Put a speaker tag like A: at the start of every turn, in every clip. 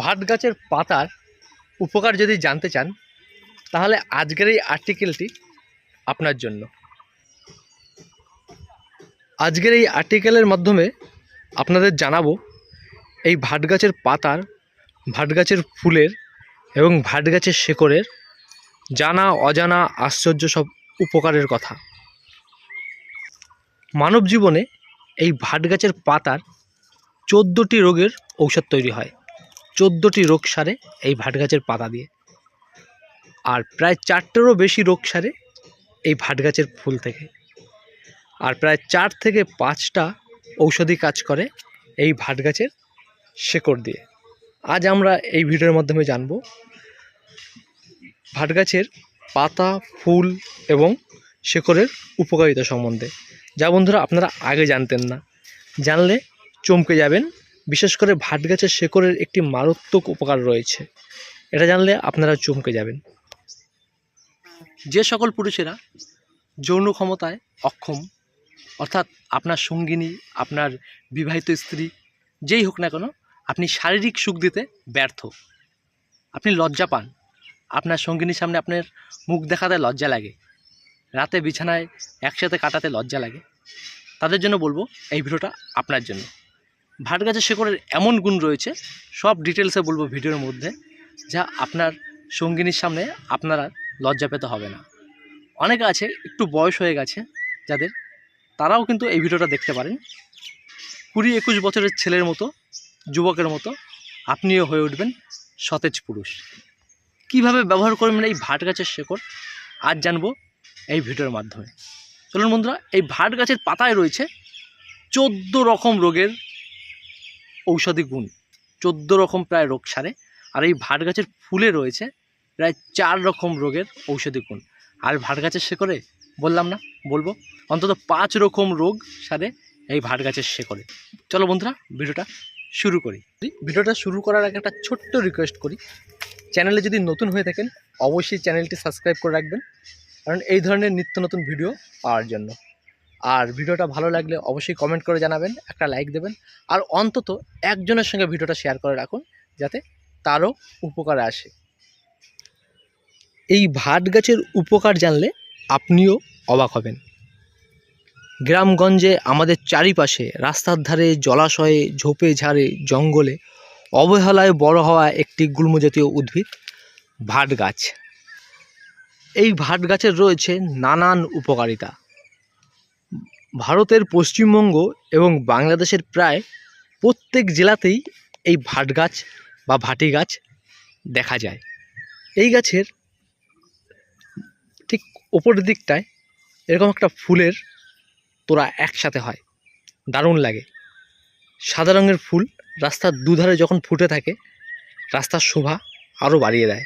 A: ভাট গাছের পাতার উপকার যদি জানতে চান, তাহলে আজকের এই আর্টিকেলটি আপনার জন্য। আজকের এই আর্টিকেলের মাধ্যমে আপনাদের জানাব এই ভাট গাছের পাতার ভাট গাছের ফুলের এবং ভাট গাছের শেকড়ের জানা, অজানা, আশ্চর্য সব উপকারের কথা। মানব জীবনে এই ভাট গাছের পাতার চোদ্দোটি রোগের ঔষধ তৈরি হয়। চোদ্দোটি রোগ সারে এই ভাট গাছের পাতা দিয়ে। আর প্রায় চারটেরও বেশি রোগ সারে এই ভাট গাছের ফুল থেকে। আর প্রায় চার থেকে পাঁচটা ঔষধি কাজ করে এই ভাট গাছের শেকড় দিয়ে। আজ আমরা এই ভিডিওর মাধ্যমে জানব ভাট গাছের পাতা, ফুল এবং শেকড়ের উপকারিতা সম্বন্ধে। যা বন্ধুরা আপনারা আগে জানতেন না। জানলে চমকে যাবেন বিশেষ করে ভাট গাছের শেকড়ের একটি মারাত্মক উপকার রয়েছে। এটা জানলে আপনারা চমকে যাবেন। যে সকল পুরুষেরা যৌন ক্ষমতায় অক্ষম, অর্থাৎ আপনার সঙ্গিনী, আপনার বিবাহিত স্ত্রী, যেই হোক না কেন, আপনি শারীরিক সুখ দিতে ব্যর্থ। আপনি লজ্জা পান। আপনার সঙ্গিনীর সামনে আপনার মুখ দেখাতে লজ্জা লাগে। রাতে বিছানায় একসাথে কাটাতে লজ্জা লাগে। তাদের জন্য বলব, এই ভিডিওটা আপনার জন্য। ভাট গাছের শেকড়ের এমন গুণ রয়েছে, সব ডিটেলসে বলব ভিডিওর মধ্যে, যা আপনার সঙ্গিনীর সামনে আপনারা লজ্জা পেতে হবে না। অনেকে আছে, একটু বয়স হয়ে গেছে, যাদের তারাও কিন্তু এই ভিডিওটা দেখতে পারেন। কুড়ি একুশ বছরের ছেলের মতো, যুবকের মতো, আপনিও হয়ে উঠবেন সতেজ পুরুষ। কীভাবে ব্যবহার করবেন এই ভাট গাছের শেকড়, আজ জানব এই ভিডিওর মাধ্যমে। চলুন বন্ধুরা, এই ভাট গাছের পাতায় রয়েছে চোদ্দ রকম রোগের ঔষধি গুণ। চোদ্দ রকম প্রায় রোগ সারে। আর এই ভাট গাছের ফুলে রয়েছে প্রায় চার রকম রোগের ঔষধি গুণ। আর ভাট গাছের শেকড়ে বললাম না, বলব, অন্তত পাঁচ রকম রোগ সারে এই ভাট গাছের শেকড়ে। চলো বন্ধুরা, ভিডিওটা শুরু করি। ভিডিওটা শুরু করার আগে একটা ছোট্ট রিকোয়েস্ট করি। চ্যানেলে যদি নতুন হয়ে থাকেন, অবশ্যই চ্যানেলটি সাবস্ক্রাইব করে রাখবেন। কারণ এই ধরনের নিত্য নতুন ভিডিও পাওয়ার জন্য। আর ভিডিওটা ভালো লাগলে অবশ্যই কমেন্ট করে জানাবেন, একটা লাইক দেবেন, আর অন্তত একজনের সঙ্গে ভিডিওটা শেয়ার করে রাখুন, যাতে তারও উপকারে আসে। এই ভাট গাছের উপকার জানলে আপনিও অবাক হবেন। গ্রামগঞ্জে আমাদের চারিপাশে রাস্তার ধারে জলাশয়ে ঝোপে ঝাড়ে জঙ্গলে অবহেলায় বড় হওয়া একটি গুল্মজাতীয় উদ্ভিদ, ভাট গাছ। এই ভাট গাছের রয়েছে নানান উপকারিতা। ভারতের পশ্চিমবঙ্গ এবং বাংলাদেশের প্রায় প্রত্যেক জেলাতেই এই ভাট গাছ বা ভাটি গাছ দেখা যায়। এই গাছের ঠিক ওপরের দিকটায় এরকম একটা ফুলের তোরা একসাথে হয়। দারুণ লাগে। সাদা রঙের ফুল রাস্তার দুধারে যখন ফুটে থাকে, রাস্তার শোভা আরও বাড়িয়ে দেয়।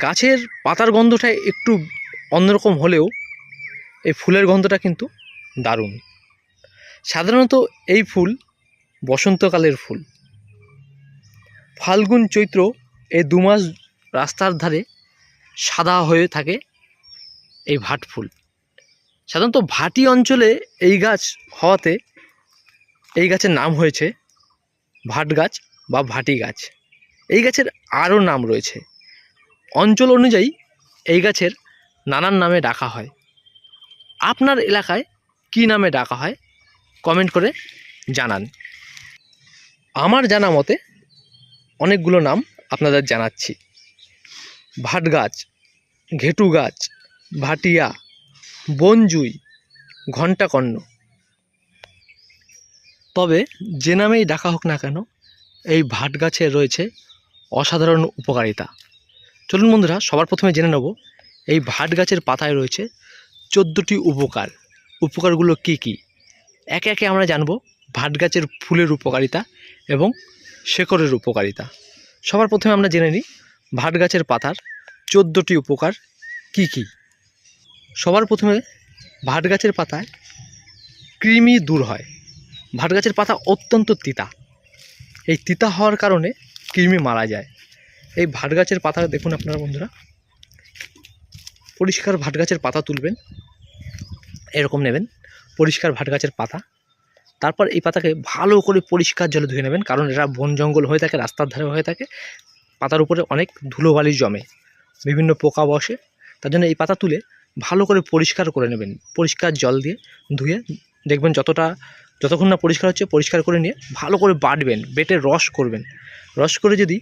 A: গাছের পাতার গন্ধটা একটু অন্যরকম হলেও এই ফুলের গন্ধটা কিন্তু দারুণ। সাধারণত এই ফুল বসন্তকালের ফুল। ফাল্গুন চৈত্র এই দু মাস রাস্তার ধারে সাদা হয়ে থাকে এই ভাট ফুল। সাধারণত ভাটি অঞ্চলে এই গাছ হওয়াতে এই গাছের নাম হয়েছে ভাট গাছ বা ভাটি গাছ। এই গাছের আরও নাম রয়েছে। অঞ্চল অনুযায়ী এই গাছের নানান নামে ডাকা হয়। আপনার এলাকায় কি নামে ডাকা হয় কমেন্ট করে জানান। আমার জানা মতে, অনেকগুলো নাম আপনাদের জানাচ্ছি। ভাট গাছ, ঘেটু গাছ, ভাটিয়া, বনজুই, ঘণ্টাকর্ণ। তবে যে নামেই ডাকা হোক না কেন, এই ভাট গাছে রয়েছে অসাধারণ উপকারিতা। চলুন বন্ধুরা, সবার প্রথমে জেনে নেব, এই ভাট গাছের পাতায় রয়েছে চোদ্দোটি উপকার। উপকারগুলো কি কি? একে একে আমরা জানব ভাট গাছের ফুলের উপকারিতা এবং শেকড়ের উপকারিতা। সবার প্রথমে আমরা জেনে নিই ভাট গাছের পাতার চোদ্দোটি উপকার কি কি? সবার প্রথমে ভাট গাছের পাতায় কৃমি দূর হয়। ভাট গাছের পাতা অত্যন্ত তিতা। এই তিতা হওয়ার কারণে কৃমি মারা যায়। এই ভাট গাছের পাতা দেখুন আপনারা বন্ধুরা। পরিষ্কার ভাট গাছের পাতা তুলবেন। এরকম নেবেন। পরিষ্কার ভাট গাছের পাতা। তারপর এই পাতাকে ভালো করে পরিষ্কার জলে ধুয়ে নেবেন, কারণ এরা বন জঙ্গল হয়ে থাকে, রাস্তার ধারে হয়ে থাকে। পাতার উপরে অনেক ধুলোবালি জমে, বিভিন্ন পোকা বসে। তার জন্য এই পাতা তুলে ভালো করে পরিষ্কার করে নেবেন। পরিষ্কার জল দিয়ে ধুয়ে দেখবেন যতটা, যতক্ষণ না পরিষ্কার হচ্ছে, পরিষ্কার করে নিয়ে ভালো করে বাটবেন, বেটে রস করবেন। রস করে যদি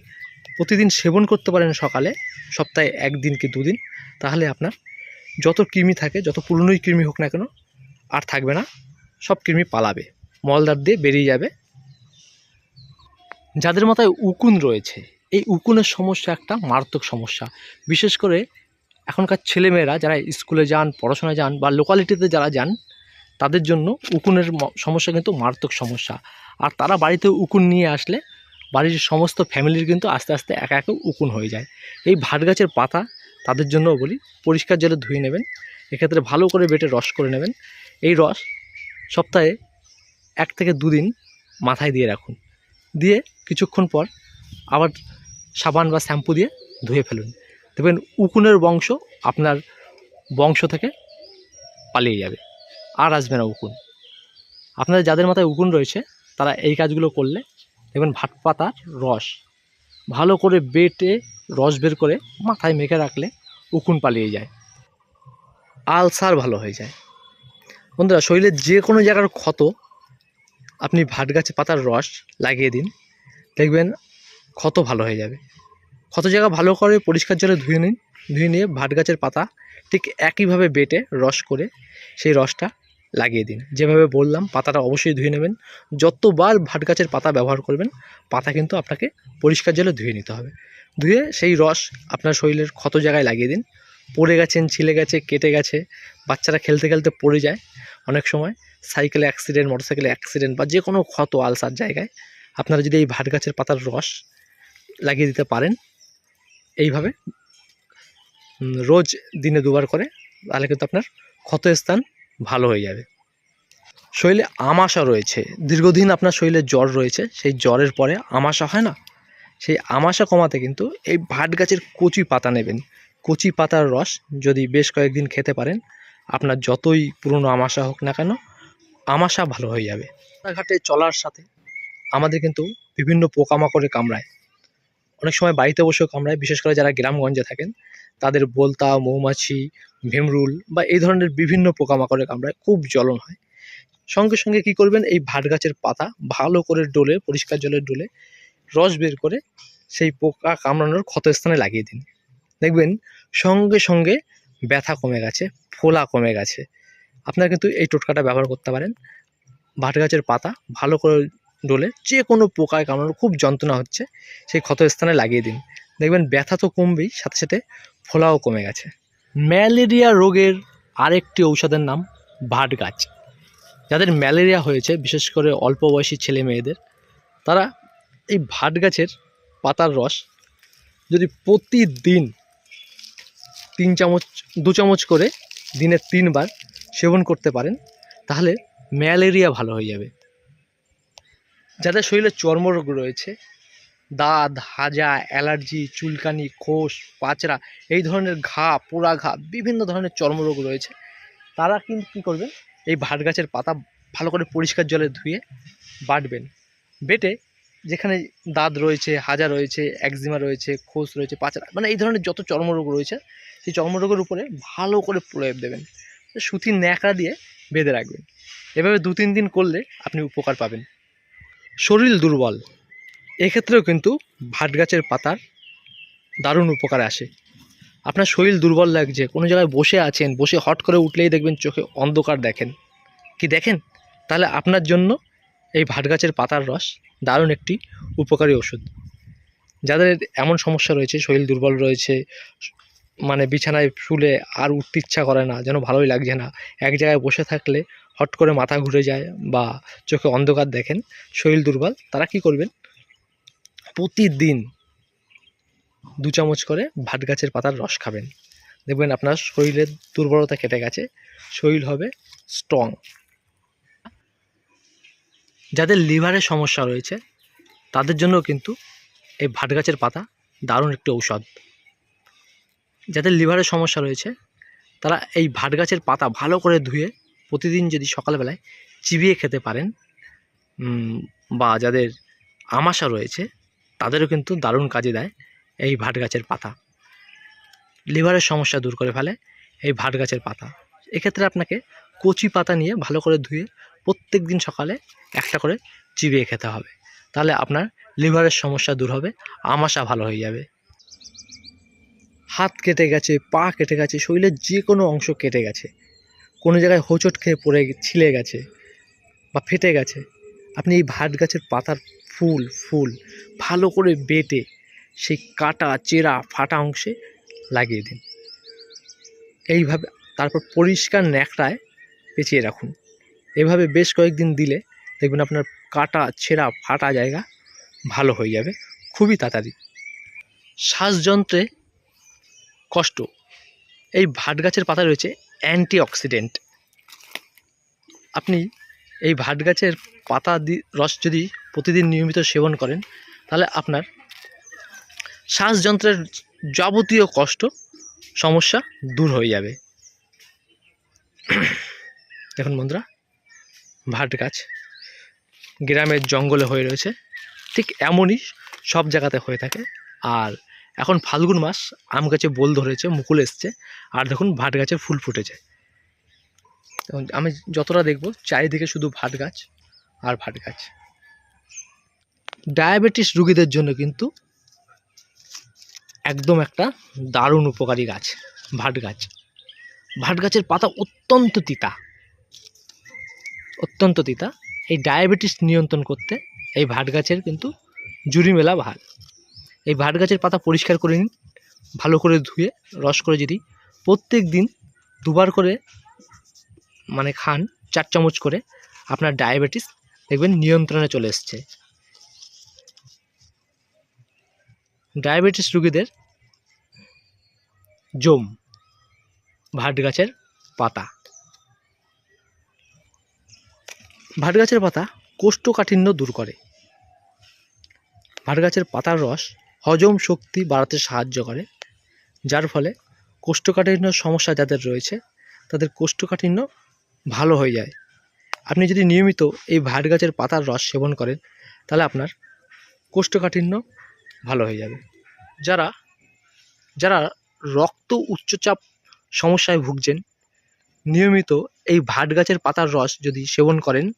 A: প্রতিদিন সেবন করতে পারেন সকালে, সপ্তাহে একদিন কি দুদিন, তাহলে আপনার যত কৃমি থাকে, যত পুরনোই কৃমি হোক না কেন, আর থাকবে না। সব কৃমি পালাবে। মলদার দিয়ে বেরিয়ে যাবে। যাদের মাথায় উকুন রয়েছে, এই উকুনের সমস্যা একটা মারাত্মক সমস্যা। বিশেষ করে এখনকার ছেলেমেয়েরা যারা স্কুলে যান, পড়াশোনায় যান বা লোকালিটিতে যারা যান, তাদের জন্য উকুনের সমস্যা কিন্তু মারাত্মক সমস্যা। আর তারা বাড়িতে উকুন নিয়ে আসলে বাড়ির সমস্ত ফ্যামিলির কিন্তু আস্তে আস্তে একা একা উকুন হয়ে যায়। এই ভাট গাছের পাতা তাদের জন্য বলি, পরিষ্কার জলে ধুয়ে নেবেন, এক্ষেত্রে ভালো করে বেটে রস করে নেবেন। এই রস সপ্তাহে এক থেকে দুদিন মাথায় দিয়ে রাখুন। দিয়ে কিছুক্ষণ পর আবার সাবান বা শ্যাম্পু দিয়ে ধুয়ে ফেলুন। দেখবেন উকুনের বংশ আপনার বংশ থেকে পালিয়ে যাবে, আর আসবে না উকুন। আপনাদের যাদের মাথায় উকুন রয়েছে, তারা এই কাজগুলো করলে দেখবেন ভাট পাতার রস ভালো করে বেটে রস বের করে মাথায় মেখে রাখলে উকুন পালিয়ে যায়। আলসার ভালো হয়ে যায়। বন্ধুরা, শরীরের যে কোনো জায়গার ক্ষত, আপনি ভাট গাছে পাতার রস লাগিয়ে দিন। দেখবেন ক্ষত ভালো হয়ে যাবে। ক্ষত জায়গা ভালো করে পরিষ্কার জলে ধুয়ে নিন, ধুয়ে নিয়ে ভাট গাছের পাতা ঠিক একইভাবে বেটে রস করে সেই রসটা লাগিয়ে দিন। যেভাবে বললাম, পাতাটা অবশ্যই ধুয়ে নেবেন। যতবার ভাট গাছের পাতা ব্যবহার করবেন, পাতা কিন্তু আপনাকে পরিষ্কার জলে ধুয়ে নিতে হবে। ধুয়ে সেই রস আপনার শরীরের ক্ষত জায়গায় লাগিয়ে দিন। পড়ে গেছেন, ছিলে গেছে, কেটে গেছে, বাচ্চারা খেলতে খেলতে পড়ে যায়। অনেক সময় সাইকেলে অ্যাক্সিডেন্ট, মোটরসাইকেলে অ্যাক্সিডেন্ট বা যে কোনো ক্ষত, আলসার জায়গায় আপনারা যদি এই ভাট গাছের পাতার রস লাগিয়ে দিতে পারেন, এইভাবে রোজ দিনে দুবার করে, তাহলে কিন্তু আপনার ক্ষত স্থান ভালো হয়ে যাবে। শরীরে আমাশা রয়েছে। দীর্ঘদিন আপনার শরীরে জ্বর রয়েছে। সেই জ্বরের পরে আমাশা হয় না? সেই আমাশা কমাতে কিন্তু এই ভাট গাছের কচি পাতা নেবেন। কচি পাতার রস যদি বেশ কয়েকদিন খেতে পারেন, আপনার যতই পুরনো আমাশা হোক না কেন, আমাশা ভালো হয়ে যাবে। রাস্তাঘাটে চলার সাথে আমাদের কিন্তু বিভিন্ন পোকামাকড়ে কামড়ায়। অনেক সময় বাড়িতে বসেও কামড়ায়। বিশেষ করে যারা গ্রামগঞ্জে থাকেন তাদের বলতা, মৌমাছি, ভীমরুল বা এই ধরনের বিভিন্ন পোকামাকড়ে কামড়ায় খুব জ্বলন হয়। সঙ্গে সঙ্গে কি করবেন? এই ভাট গাছের পাতা ভালো করে ডোলে, পরিষ্কার জলের ডোলে রস বের করে সেই পোকা কামড়ানোর ক্ষতস্থানে লাগিয়ে দিন। দেখবেন সঙ্গে সঙ্গে ব্যথা কমে গেছে, ফোলা কমে গেছে। আপনারা কিন্তু এই টোটকাটা ব্যবহার করতে পারেন। ভাট গাছের পাতা ভালো করে ডোলে যে কোনো পোকায় কামড়ানোর খুব যন্ত্রণা হচ্ছে, সেই ক্ষতস্থানে লাগিয়ে দিন। দেখবেন ব্যথা তো কমবেই, সাথে সাথে ফোলাও কমে গেছে। ম্যালেরিয়া রোগের আরেকটি ঔষধের নাম ভাট গাছ। যাদের ম্যালেরিয়া হয়েছে, বিশেষ করে অল্প বয়সী ছেলে মেয়েদের, তারা এই ভাট গাছের পাতার রস যদি প্রতিদিন তিন চামচ, দু চামচ করে দিনে তিনবার সেবন করতে পারেন, তাহলে ম্যালেরিয়া ভালো হয়ে যাবে। যাদের শরীরে চর্মরোগ রয়েছে দাঁত, হাজা, অ্যালার্জি, চুলকানি খোস পাচরা এই ধরনের ঘা, পোড়া ঘা, বিভিন্ন ধরনের চর্মরোগ রয়েছে। তারা কিন্তু কী করবেন? এই ভাট গাছের পাতা ভালো করে পরিষ্কার জলে ধুয়ে বাটবেন। বেটে যেখানে দাঁত রয়েছে, হাজা রয়েছে, একজিমা রয়েছে খোস রয়েছে পাচরা মানে এই ধরনের যত চর্মরোগ রয়েছে, সেই চর্মরোগের উপরে ভালো করে প্রয়োগ দেবেন। সুতির ন্যাকড়া দিয়ে বেঁধে রাখবেন। এভাবে দু তিন দিন করলে আপনি উপকার পাবেন। শরীর দুর্বল। এক্ষেত্রেও কিন্তু ভাট গাছের পাতার দারুণ উপকার আসে। আপনার শরীর দুর্বল লাগছে, কোনো জায়গায় বসে আছেন, বসে হট করে উঠলেই দেখবেন চোখে অন্ধকার দেখেন। কি দেখেন? তাহলে আপনার জন্য এই ভাট গাছের পাতার রস দারুণ একটি উপকারী ওষুধ। যাদের এমন সমস্যা রয়েছে, শরীর দুর্বল রয়েছে মানে বিছানায় শুলে আর উঠতে ইচ্ছা করে না, যেন ভালোই লাগছে না, এক জায়গায় বসে থাকলে হট করে মাথা ঘুরে যায় বা চোখে অন্ধকার দেখেন, শরীর দুর্বল, তারা কি করবেন? প্রতিদিন দু চামচ করে ভাট গাছের পাতার রস খাবেন। দেখবেন আপনার শরীরের দুর্বলতা কেটে গেছে, শরীর হবে স্ট্রং যাদের লিভারের সমস্যা রয়েছে, তাদের জন্য কিন্তু এই ভাট গাছের পাতা দারুণ একটি ঔষধ। যাদের লিভারের সমস্যা রয়েছে, তারা এই ভাট গাছের পাতা ভালো করে ধুয়ে প্রতিদিন যদি সকালবেলায় চিবিয়ে খেতে পারেন বা যাদের আমাশা রয়েছে তাদেরও কিন্তু দারুণ কাজে দেয় এই ভাট গাছের পাতা। লিভারের সমস্যা দূর করে ফেলে এই ভাট গাছের পাতা। এক্ষেত্রে আপনাকে কচি পাতা নিয়ে ভালো করে ধুয়ে প্রত্যেক দিন সকালে একটা করে চিবিয়ে খেতে হবে। তাহলে আপনার লিভারের সমস্যা দূর হবে, আমাশা ভালো হয়ে যাবে। হাত কেটে গেছে, পা কেটে গেছে, শরীরের যে কোনো অংশ কেটে গেছে। কোনো জায়গায় হোঁচট খেয়ে পড়ে ছিলে গেছে বা ফেটে গেছে। আপনি এই ভাট গাছের পাতার ফুল ফুল ভালো করে বেটে সেই কাটা, চেরা, ফাটা অংশে লাগিয়ে দিন। এইভাবে তারপর পরিষ্কার ন্যাকড়ায় পেঁচিয়ে রাখুন। এভাবে বেশ কয়েকদিন দিলে দেখবেন আপনার কাটা, ছেঁড়া, ফাটা জায়গা ভালো হয়ে যাবে, খুবই তাড়াতাড়ি। শ্বাসযন্ত্রে কষ্ট। এই ভাট গাছের পাতায় রয়েছে অ্যান্টি অক্সিডেন্ট আপনি এই ভাট গাছের পাতা রস যদি প্রতিদিন নিয়মিত সেবন করেন, তাহলে আপনার শ্বাসযন্ত্রের যাবতীয় কষ্ট, সমস্যা দূর হয়ে যাবে। দেখুন বন্ধুরা, ভাট গাছ গ্রামের জঙ্গলে হয়ে রয়েছে, ঠিক এমনই সব জায়গাতে হয়ে থাকে। আর এখন ফাল্গুন মাস, আম গাছে বোল ধরেছে, মুকুল এসছে, আর দেখুন ভাট গাছে ফুল ফুটেছে। আমি যতটা দেখব, চারিদিকে শুধু ভাট গাছ আর ভাট গাছ। ডায়াবেটিস রুগীদের জন্য কিন্তু একদম একটা দারুণ উপকারী গাছ ভাট গাছ। ভাট গাছের পাতা অত্যন্ত তিতা অত্যন্ত তিতা। এই ডায়াবেটিস নিয়ন্ত্রণ করতে এই ভাট গাছের কিন্তু জুড়ি মেলা ভালো এই ভাট গাছের পাতা পরিষ্কার করে নিন, ভালো করে ধুয়ে, রস করে যদি প্রত্যেক দিন দুবার করে মানে খান চার চামচ করে আপনার ডায়াবেটিস দেখবেন নিয়ন্ত্রণে চলে এসছে। ডায়াবেটিস রুগীদের জম, ভাট গাছের পাতা। ভাট গাছের পাতা কোষ্ঠকাঠিন্য দূর করে। ভাট গাছের পাতার রস হজম শক্তি বাড়াতে সাহায্য করে, যার ফলে কোষ্ঠকাঠিন্য সমস্যা যাদের রয়েছে, তাদের কোষ্ঠকাঠিন্য ভালো হয়ে যায়। আপনি যদি নিয়মিত এই ভাট গাছের পাতার রস সেবন করেন, তাহলে আপনার কোষ্ঠকাঠিন্য ভালো হয়ে যাবে। যারা যারা রক্ত উচ্চচাপ সমস্যায় ভুগছেন, নিয়মিত এই ভাট গাছের পাতার রস যদি সেবন করেন,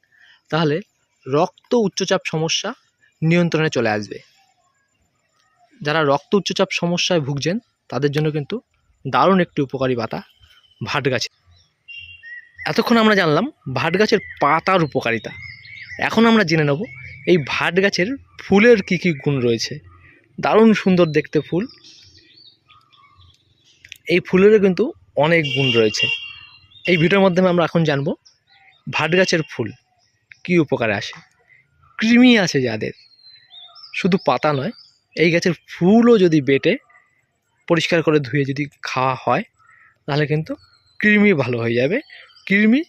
A: তাহলে রক্ত উচ্চচাপ সমস্যা নিয়ন্ত্রণে চলে আসবে। যারা রক্ত উচ্চচাপ সমস্যায় ভুগছেন, তাদের জন্য কিন্তু দারুণ একটি উপকারী পাতা ভাট গাছ। এতক্ষণ আমরা জানলাম ভাট গাছের পাতার উপকারিতা। এখন আমরা জেনে নেব এই ভাট গাছের ফুলের কী কী গুণ রয়েছে। দারুণ সুন্দর দেখতে ফুল। এই ফুলেরও কিন্তু অনেক গুণ রয়েছে। এই ভিডিওর মাধ্যমে আমরা এখন জানব ভাট গাছের ফুল কী উপকারে আসে। কৃমি আছে যাদের। শুধু পাতা নয়, এই গাছের ফুলও যদি বেটে, পরিষ্কার করে ধুয়ে যদি খাওয়া হয়, তাহলে কিন্তু কৃমি ভালো হয়ে যাবে। কৃমি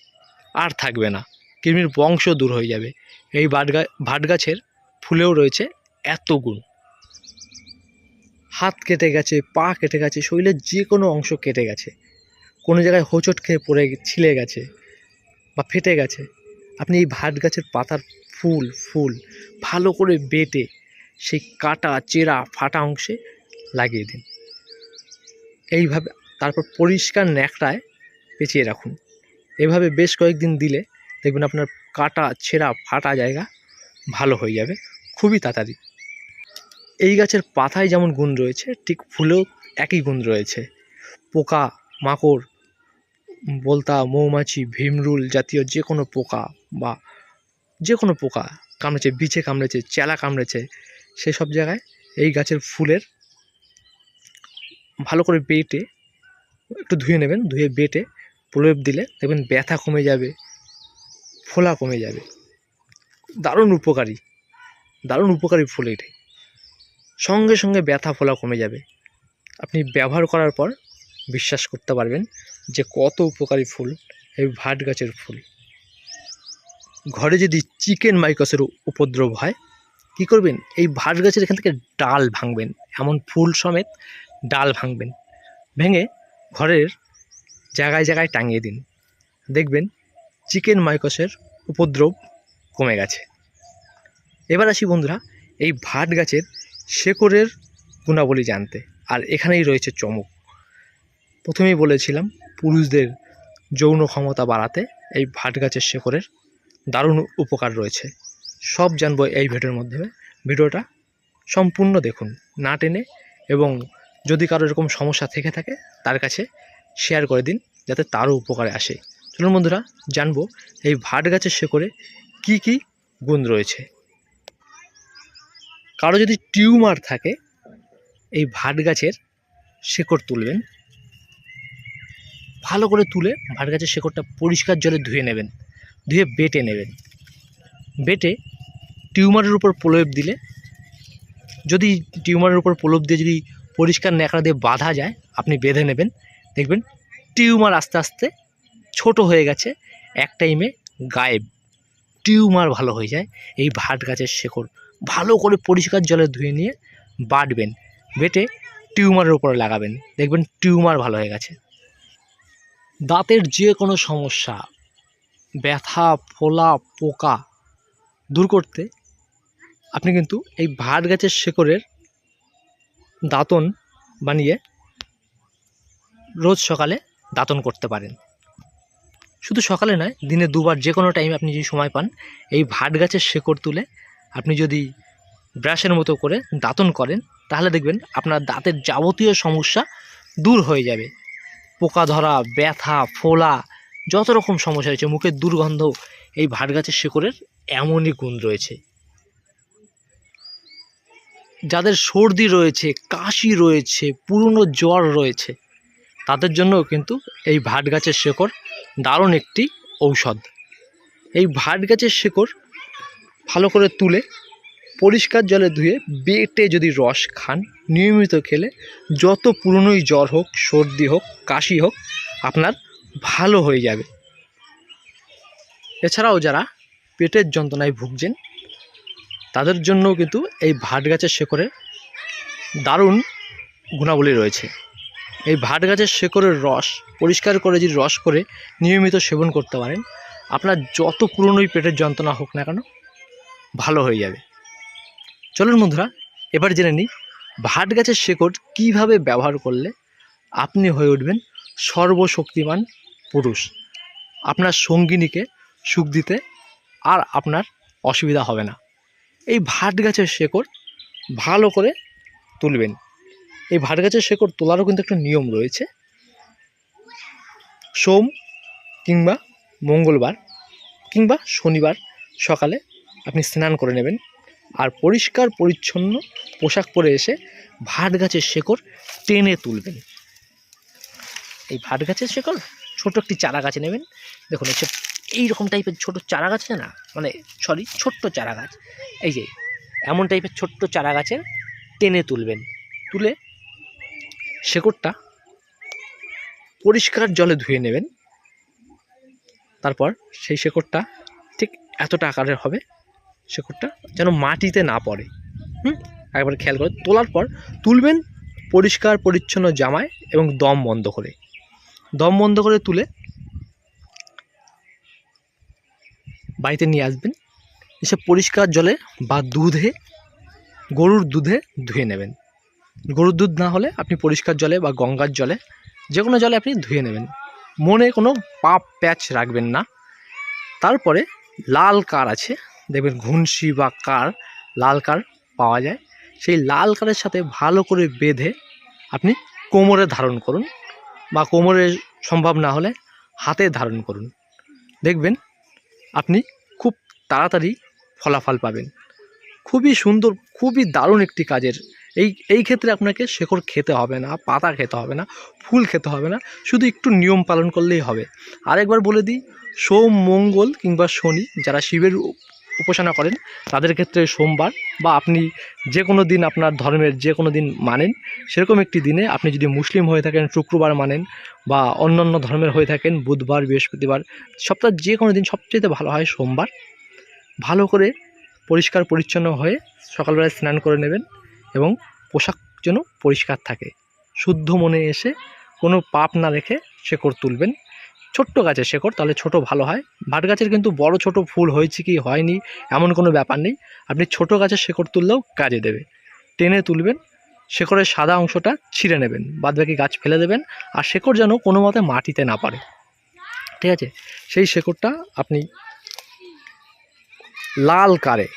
A: আর থাকবে না। কৃমির বংশ দূর হয়ে যাবে। এই ভাট গা ভাট গাছের ফুলেও রয়েছে এত গুণ। হাত কেটে গেছে, পা কেটে গেছে, শরীরের যে কোনো অংশ কেটে গেছে। কোনো জায়গায় হোঁচট খেয়ে পড়ে ছিলে গেছে বা ফেটে গেছে। আপনি এই ভাট গাছের পাতার ফুল ফুল ভালো করে বেটে সেই কাটা, চেরা, ফাটা অংশে লাগিয়ে দিন। এইভাবে তারপর পরিষ্কার ন্যাকড়ায় পেঁচিয়ে রাখুন। এভাবে বেশ কয়েকদিন দিলে দেখবেন আপনার কাটা, ছেঁড়া, ফাটা জায়গা ভালো হয়ে যাবে, খুবই তাড়াতাড়ি। এই গাছের পাতায় যেমন গুণ রয়েছে, ঠিক ফুলেও একই গুণ রয়েছে। পোকা, মাকড়, বলতা, মৌমাছি, ভীমরুল জাতীয় যে কোনো পোকা বা যে কোনো পোকা কামড়েছে, বিছে কামড়েছে, চেলা কামড়েছে, সেসব জায়গায় এই গাছের ফুলের ভালো করে বেটে একটু ধুয়ে নেবেন, ধুয়ে বেটে প্রলেপ দিলে দেখবেন ব্যথা কমে যাবে, ফোলা কমে যাবে। দারুণ উপকারী দারুণ উপকারী ফুল এটাই সঙ্গে সঙ্গে ব্যথা ফোলা কমে যাবে। আপনি ব্যবহার করার পর বিশ্বাস করতে পারবেন যে কত উপকারী ফুল, এই ভাট গাছের ফুল। ঘরে যদি চিকেন মাইকসের উপদ্রব হয়, কি করবেন? এই ভাট গাছের এখান থেকে ডাল ভাঙবেন, এমন ফুল সমেত ডাল ভাঙবেন। ভেঙে ঘরের জায়গায় জায়গায় টাঙিয়ে দিন। দেখবেন চিকেন মাইকসের উপদ্রব কমে গেছে। এবার আসি বন্ধুরা, এই ভাট গাছের শেকড়ের গুণাবলী জানতে। আর এখানেই রয়েছে চমক। প্রথমেই বলেছিলাম, পুরুষদের যৌন ক্ষমতা বাড়াতে এই ভাট গাছের শেকড়ের দারুণ উপকার রয়েছে। সব জানব এই ভিডিওর মাধ্যমে। ভিডিওটা সম্পূর্ণ দেখুন, না টেনে। এবং যদি কারও এরকম সমস্যা থেকে থাকে, তার কাছে শেয়ার করে দিন, যাতে তারও উপকারে আসে। চলুন বন্ধুরা, জানব এই ভাট গাছের শেকড়ে কি কি গুণ রয়েছে। কারও যদি টিউমার থাকে, এই ভাট গাছের শেকড় তুলবেন। ভালো করে তুলে ভাট গাছের শেকড়টা পরিষ্কার জলে ধুয়ে নেবেন, ধুয়ে বেটে নেবেন। বেটে টিউমারের উপর প্রলেপ দিলে, যদি টিউমারের উপর প্রলেপ দিয়ে যদি পরিষ্কার ন্যাকড়া দিয়ে বাঁধা যায়, আপনি বেঁধে নেবেন। দেখবেন, টিউমার আস্তে আস্তে ছোট হয়ে গেছে। এক টাইমে গায়েব, টিউমার ভালো হয়ে যায়। এই ভাট গাছের শেকড় ভালো করে পরিষ্কার জলে ধুয়ে নিয়ে বাটবেন, বেটে টিউমারের উপরে লাগাবেন। দেখবেন টিউমার ভালো হয়ে গেছে। দাঁতের যে কোনো সমস্যা, ব্যথা, ফোলা, পোকা দূর করতে আপনি কিন্তু এই ভাট গাছের শেকড়ের দাঁতন বানিয়ে রোজ সকালে দাঁতন করতে পারেন। শুধু সকালে নয়, দিনে দুবার যে কোনো টাইমে আপনি যদি সময় পান, এই ভাট গাছের শেকড় তুলে আপনি যদি ব্রাশের মতো করে দাঁতন করেন, তাহলে দেখবেন আপনার দাঁতের যাবতীয় সমস্যা দূর হয়ে যাবে। পোকা ধরা, ব্যথা, ফোলা, যত রকম সমস্যা রয়েছে, মুখের দুর্গন্ধ, এই ভাট গাছের শেকড়ের এমনই গুণ রয়েছে। যাদের সর্দি রয়েছে, কাশি রয়েছে, পুরনো জ্বর রয়েছে তাদের জন্য কিন্তু এই ভাট গাছের শেকড় দারুণ একটি ঔষধ। এই ভাট গাছের শেকড় ভালো করে তুলে পরিষ্কার জলে ধুয়ে বেটে যদি রস খান, নিয়মিত খেলে যত পুরনোই জ্বর হোক, সর্দি হোক, কাশি হোক, আপনার ভালো হয়ে যাবে। এছাড়াও যারা পেটের যন্ত্রণায় ভুগছেন, তাদের জন্যও কিন্তু এই ভাট গাছের শেকড়ের দারুণ গুণাবলী রয়েছে। এই ভাট গাছের শেকড়ের রস, পরিষ্কার করে যদি রস করে নিয়মিত সেবন করতে পারেন, আপনার যত পুরনোই পেটের যন্ত্রণা হোক না কেন, ভালো হয়ে যাবে। চলুন বন্ধুরা, এবার জেনে নিই ভাট গাছের শেকড় কীভাবে ব্যবহার করলে আপনি হয়ে উঠবেন সর্বশক্তিমান পুরুষ। আপনার সঙ্গিনীকে সুখ দিতে আর আপনার অসুবিধা হবে না। এই ভাট গাছের শেকড় ভালো করে তুলবেন। এই ভাট গাছের শেকড় তোলারও কিন্তু একটা নিয়ম রয়েছে। সোম কিংবা মঙ্গলবার কিংবা শনিবার সকালে আপনি স্নান করে নেবেন। আর পরিষ্কার, পরিচ্ছন্ন পোশাক পরে এসে ভাট গাছের শেকড় টেনে তুলবেন। এই ভাট গাছের শেকড় ছোট একটি চারা গাছে নেবেন। দেখুন হচ্ছে এইরকম টাইপের ছোট চারা গাছ না মানে সরি ছোট্ট চারা গাছ। এই যে এমন টাইপের ছোট্ট চারা গাছের টেনে তুলবেন। তুলে শেকড়টা পরিষ্কার জলে ধুয়ে নেবেন। তারপর সেই শেকড়টা ঠিক এতটা আকারের হবে, শেকড়টা যেন মাটিতে না পড়ে। হুম? একবার খেয়াল করে তোলার পর তুলবেন পরিষ্কার পরিচ্ছন্ন জামায় এবং দম বন্ধ করে। দম বন্ধ করে তুলে বাড়িতে নিয়ে আসবেন। এসে পরিষ্কার জলে বা দুধে, গরুর দুধে ধুয়ে নেবেন। গরুর দুধ না হলে আপনি পরিষ্কার জলে বা গঙ্গার জলে যে কোনো জলে আপনি ধুয়ে নেবেন। মনে কোনো পাপ প্যাচ রাখবেন না। তারপরে লাল কার আছে, দেখবেন ঘুনসি বা কার, লাল কার পাওয়া যায়। সেই লাল কারের সাথে ভালো করে বেঁধে আপনি কোমরে ধারণ করুন বা কোমরে সম্ভব না হলে হাতে ধারণ করুন। দেখবেন আপনি খুব তাড়াতাড়ি ফলাফল পাবেন। খুবই সুন্দর, খুবই দারুণ একটি কাজের এই এই ক্ষেত্রে আপনাকে শেকড় খেতে হবে না, পাতা খেতে হবে না, ফুল খেতে হবে না, শুধু একটু নিয়ম পালন করলেই হবে। আরেকবার বলে দিই, সোম, মঙ্গল কিংবা শনি যারা শিবের উপাসনা করেন, তাদের ক্ষেত্রে সোমবার বা আপনি যে কোনো দিন আপনার ধর্মের যে কোনো দিন মানেন, সেরকম একটি দিনে আপনি যদি মুসলিম হয়ে থাকেন, শুক্রবার মানেন বা অন্যান্য ধর্মের হয়ে থাকেন, বুধবার, বৃহস্পতিবার, সপ্তাহ যে কোনো দিন সবচেয়ে ভালো হয় সোমবার। ভালো করে পরিষ্কার পরিচ্ছন্ন হয়ে সকালবেলায় স্নান করে নেবেন এবং পোশাক যেন পরিষ্কার থাকে। শুদ্ধ মনে এসে কোনো পাপ না রেখে শেকড় তুলবেন। ছোট্ট গাছের শেকড়, তাহলে ছোট ভালো হয়। ভাট গাছের কিন্তু বড় ছোট ফুল হয়েছে কি, হয়নি, এমন কোনো ব্যাপার নেই। আপনি ছোট গাছের শেকড় তুললেও কাজে দেবে। টেনে তুলবেন, শেকড়ের সাদা অংশটা ছিঁড়ে নেবেন। বাদবাকি গাছ ফেলে দেবেন, আর শেকড় যেন কোনো মতে মাটিতে না পারে। ঠিক আছে? সেই শেকড়টা আপনি লাল কারে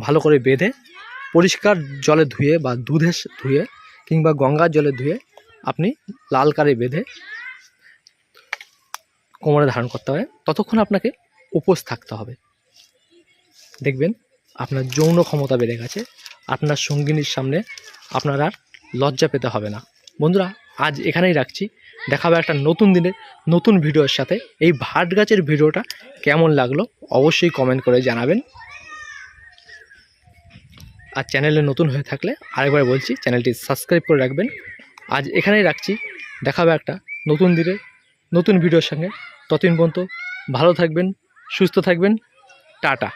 A: ভালো করে বেঁধে পরিষ্কার জলে ধুয়ে বা দুধে ধুয়ে কিংবা গঙ্গার জলে ধুয়ে আপনি লাল কারে বেঁধে কোমরে ধারণ করতে হবে ততক্ষণ আপনাকে উপোস থাকতে হবে। দেখবেন আপনার যৌন ক্ষমতা বেড়ে গেছে। আপনার সঙ্গিনীর সামনে আপনার আর লজ্জা পেতে হবে না। বন্ধুরা, আজ এখানেই রাখছি। দেখাবে একটা নতুন দিনে নতুন ভিডিওর সাথে। এই ভাট গাছের ভিডিওটা কেমন লাগল অবশ্যই কমেন্ট করে জানাবেন। আর চ্যানেলে নতুন হয়ে থাকলে আরেকবার বলছি, চ্যানেলটি সাবস্ক্রাইব করে রাখবেন। আজ এখানেই রাখছি। দেখাবে একটা নতুন দিনে, নতুন ভিডিওর সঙ্গে। ততদিন পর্যন্ত ভালো থাকবেন, সুস্থ থাকবেন। টাটা।